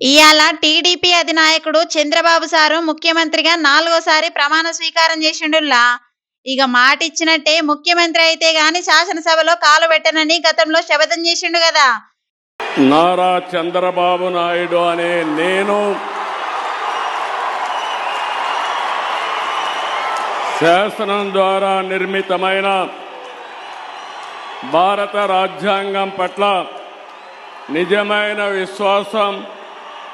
ఇవాళ టీడీపీ అధినాయకుడు చంద్రబాబు సారు ముఖ్యమంత్రిగా నాలుగోసారి ప్రమాణ స్వీకారం చేసిండుల్లా. ఇక మాట ఇచ్చినట్టే ముఖ్యమంత్రి అయితే గాని శాసనసభలో కాలు పెట్టనని గతంలో శపథం చేసిండు కదా నారా చంద్రబాబు నాయుడు అనే నేను శాసనం ద్వారా నిర్మితమైన భారత రాజ్యాంగం పట్ల నిజమైన విశ్వాసం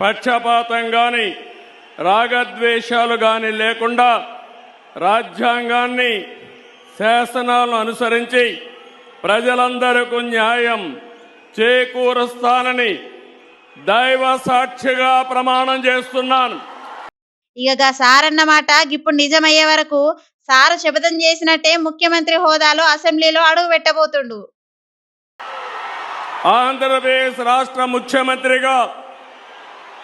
పక్షపాతం గాని రాగద్వేషాలు గాని లేకుండా రాజ్యాంగాన్ని శాసనాలను అనుసరించి ప్రజలందరకు న్యాయం చేకూరుస్తానని దైవ సాక్షిగా ప్రమాణం చేస్తున్నాను. ఇక సార్ అన్నమాట ఇప్పుడు నిజమయ్యే వరకు సారు శపథం చేసినట్టే ముఖ్యమంత్రి హోదాలో అసెంబ్లీలో అడుగు పెట్టబోతుండు. ఆంధ్రప్రదేశ్ రాష్ట్ర ముఖ్యమంత్రిగా